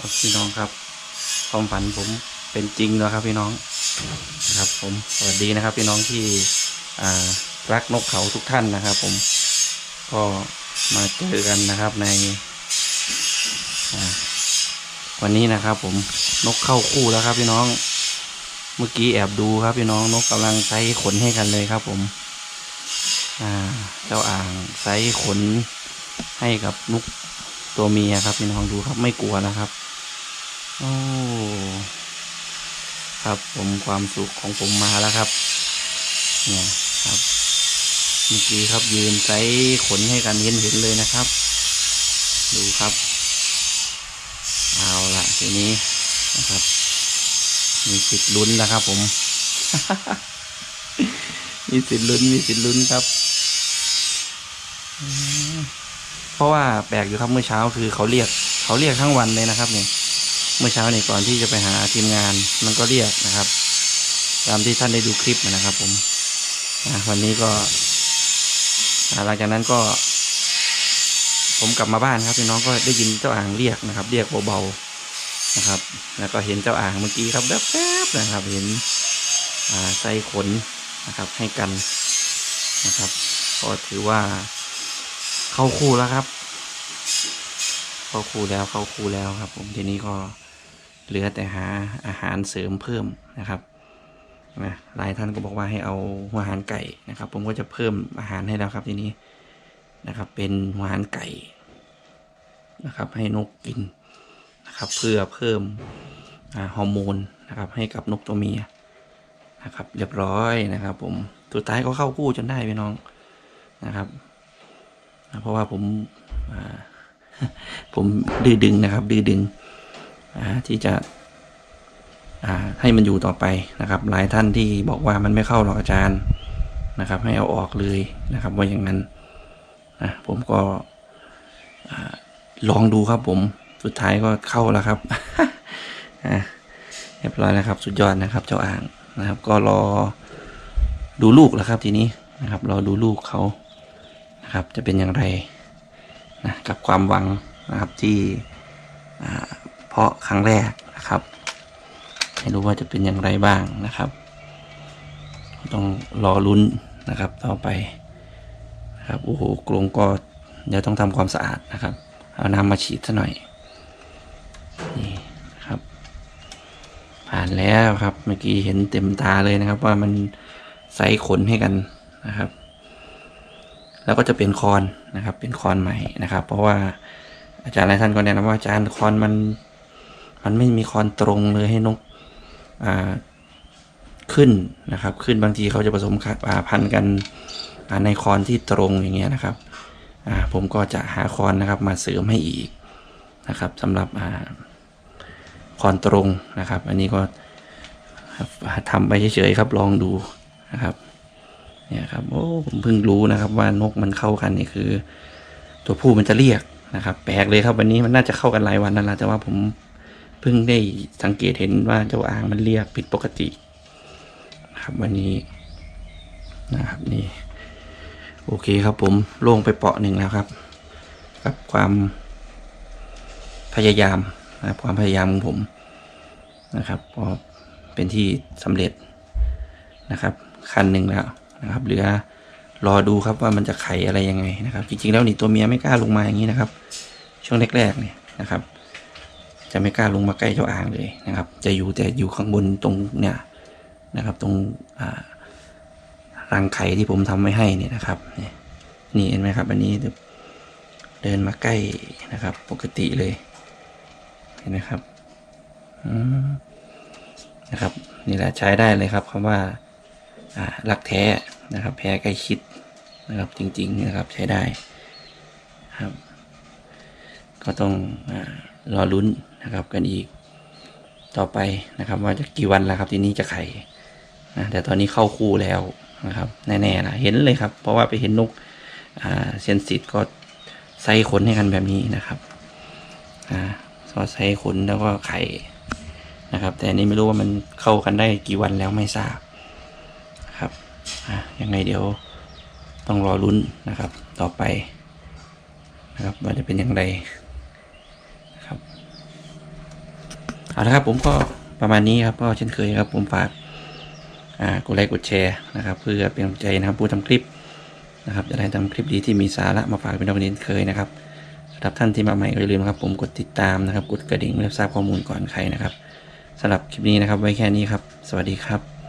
ครับพี่น้องครับความฝันผมเป็นจริงแล้วครับพี่น้องนะครับ ผมสวัสดีนะครับ พี่น้องที่รักนกเขาทุกท่านนะครับ ผมก็มาเจอกันนะครับในวันนี้นะครับ ผมนกเข้าคู่แล้วครับ พี่น้อง เมื่อกี้แอบดูครับ พี่น้องนกกำลังไซขนให้กันเลยครับ ผม อ่า เจ้าอ่างไซขนให้กับนกตัวเมียครับ พี่น้องดูครับไม่กลัวนะครับ โอ้ครับผมความสุขของผมมาแล้วครับ เนี่ยครับเมื่อกี้ครับยืนไซส์ขนให้กันเห็นเห็นเลยนะครับ ดูครับเอาละทีนี้นะครับมีสิทธิ์ลุ้นนะครับผม มีสิทธิ์ลุ้นมีสิทธิ์ลุ้นครับ เพราะว่าแปลกอยู่ครับเมื่อเช้าคือเขาเรียก เขาเรียกทั้งวันเลยนะครับเนี่ย เมื่อเช้านี่ก่อนที่จะไปหาทีมงานมันก็เรียกนะครับ ตามที่ท่านได้ดูคลิปนะครับ ผมวันนี้ก็หลังจากนั้นก็ ผมกลับมาบ้านครับพี่น้องก็ได้ยินเจ้าอ่างเรียกนะครับ เรียกเบาๆนะครับ แล้วก็เห็นเจ้าอ่างเมื่อกี้ครับแวบๆนะครับ เห็นใส่ขนนะครับ ให้กันนะครับก็ถือว่าเข้าคู่แล้วครับ เข้าคู่แล้วเข้าคู่แล้วครับ ผมทีนี้ก็ เหลือแต่หาอาหารเสริมเพิ่มนะครับนะหลายท่านก็บอกว่าให้เอาหัวอาหารไก่นะครับ ผมก็จะเพิ่มอาหารให้แล้วครับทีนี้นะครับ เป็นหัวอาหารไก่นะครับ ให้นกกินนะครับ เพื่อเพิ่มฮอร์โมนนะครับ ให้กับนกตัวเมียนะครับ เรียบร้อยนะครับ ผมสุดท้ายก็เข้าคู่จนได้พี่น้องนะครับเพราะว่าผมผมดื้อดึงนะครับ ดื้อดึง ที่จะให้มันอยู่ต่อไปนะครับ หลายท่านที่บอกว่ามันไม่เข้าหรอกอาจารย์นะครับ ให้เอาออกเลยนะครับว่าอย่างนั้นนะผมก็ลองดูครับผมสุดท้ายก็เข้าแล้วครับอะเรียบร้อยแล้วครับ สุดยอดนะครับ เจ้าอ่างนะครับ ก็รอดูลูกแล้วครับทีนี้นะครับรอดูลูกเขานะครับ จะเป็นอย่างไรนะกับความหวังนะครับที่าะครั้งแรกนะครับไม่รู้ว่าจะเป็นอย่างไรบ้างนะครับ ต้องรอลุ้นนะครับต่อไปนะครับโอ้โหกรงก็เดี๋ยวต้องทำความสะอาดนะครับ เอาน้ำมาฉีดซะหน่อยนี่นะครับ ผ่านแล้วครับเมื่อกี้เห็นเต็มตาเลยนะครับ ว่ามันใส่ขนให้กันนะครับ แล้วก็จะเป็นคอนนะครับ เป็นคอนใหม่นะครับ เพราะว่าอาจารย์หลายท่านก็แนะนำว่าอาจารย์คอนมัน มันไม่มีคอนตรงเลยให้นกขึ้นนะครับ ขึ้นบางทีเขาจะผสมพันธุ์กันในคอนที่ตรงอย่างเงี้ยนะครับผมก็จะหาคอนนะครับมาเสริมให้อีกนะครับสำหรับอคอนตรงนะครับ อันนี้ก็ทำไปเฉยๆครับลองดูนะครับเนี่ยครับโอ้ผมเพิ่งรู้นะครับว่านกมันเข้ากันนี่คือ ตัวผู้มันจะเรียกนะครับ แปลกเลยครับวันนี้มันน่าจะเข้ากันหลายวันนั่นแหละแต่ว่าผม เพิ่งได้สังเกตเห็นว่าเจ้าอ่างมันเรียกผิดปกติครับวันนี้นะครับนี่ โอเคครับผมลงไปเปาะหนึ่งแล้วครับ กับความพยายามนะครับความพยายามของผมนะครับพอเป็นที่สำเร็จนะครับ คันหนึ่งแล้วนะครับเหลือรอดูครับว่ามันจะไข่อะไรยังไงนะครับ จริงๆแล้วนี่ตัวเมียไม่กล้าลงมาอย่างนี้นะครับ ช่วงแรกๆเนี่ยนะครับ จะไม่กล้าลงมาใกล้เจ้าอ่างเลยนะครับ จะอยู่แต่อยู่ข้างบนตรงเนี่ยนะครับ ตรงรังไข่ที่ผมทำไว้ให้เนี่ยนะครับนี่เห็นไหมครับ อันนี้เดินมาใกล้นะครับ ปกติเลย เห็นไหมครับอืมนะครับนี่แหละใช้ได้เลยครับคำว่าอ่ารักแท้นะครับ แพ้ใกล้ชิดนะครับ จริง ๆ นะครับใช้ได้ครับ ก็ต้องอรอลุ้นนะครับกันอีก ต่อไปนะครับ ว่าจะกี่วันแล้วครับ ที่นี้จะไข่นะแต่ตอนนี้เข้าคู่แล้วนะครับ แน่ๆนะเห็นเลยครับ เพราะว่าไปเห็นนกเซนซิตก็ใส่ขนให้กันแบบนี้นะครับอ่าก็ใส่ขนแล้วก็ไข่นะครับ แต่อันนี้ไม่รู้ว่ามันเข้ากันได้กี่วันแล้วไม่ทราบครับอ่ายังไงเดี๋ยวต้องรอลุ้นนะครับ ต่อไปนะครับว่าจะเป็นอย่างไร เอาละครับผมก็ประมาณนี้ครับก็เช่นเคยครับผมฝากกดไลค์กดแชร์นะครับ เพื่อเป็นกำลังใจนะครับผู้ทำคลิปนะครับจะได้ทำคลิปดีที่มีสาระมาฝากเป็นวันนี้เคยนะครับสำหรับท่านที่มาใหม่ก็อย่าลืมครับ ผมกดติดตามนะครับ กดกระดิ่งเพื่อทราบข้อมูลก่อนใครนะครับสำหรับคลิปนี้นะครับ ไว้แค่นี้ครับ สวัสดีครับ